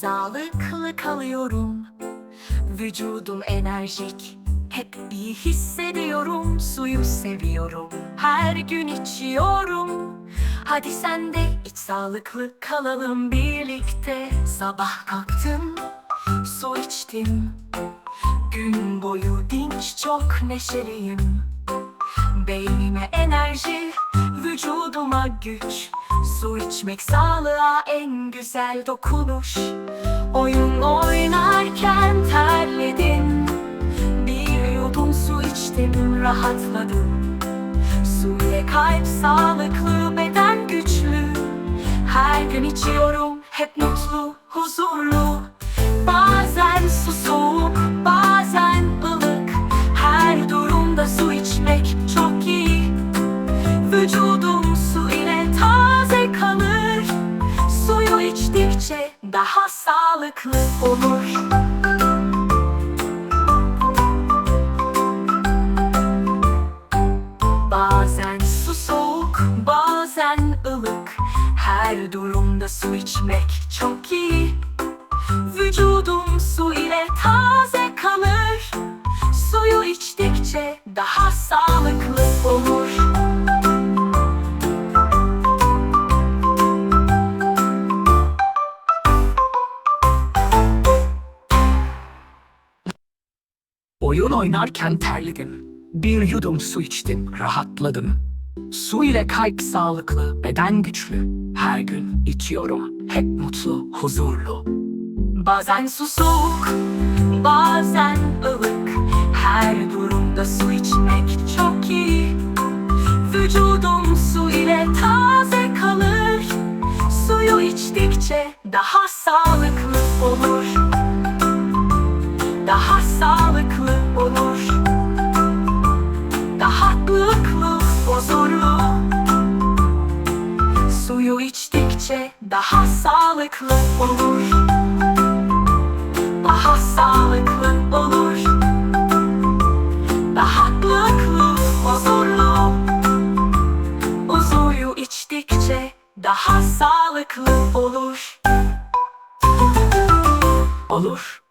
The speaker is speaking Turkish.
sağlıklı kalıyorum. Vücudum enerjik, hep iyi hissediyorum. Suyu seviyorum, her gün içiyorum. Hadi sen de iç sağlıklı kalalım birlikte. Sabah kalktım, su içtim. Gün boyu dinç çok neşeliyim. Beynime enerji, vücuduma güç Su içmek sağlığa en güzel dokunuş. Oyun oynarken terledim Bir yudum su içtim rahatladım. Su ile kalp sağlıklı beden güçlü. Her gün içiyorum hep mutlu huzurlu daha sağlıklı olur. Bazen su soğuk, bazen ılık. Her durumda su içmek çok iyi Oyun oynarken terledim. Bir yudum su içtim, rahatladım. Su ile kalp sağlıklı, beden güçlü. Her gün içiyorum, hep mutlu, huzurlu. Bazen su soğuk, bazen ılık Her durumda su içmek çok iyi Vücudum su ile taze kalır Suyu içtikçe daha sağlıklı Suyu içtikçe daha sağlıklı olur. Daha sağlıklı olur. Daha ılıklı, huzurlu. O suyu içtikçe daha sağlıklı olur. Olur.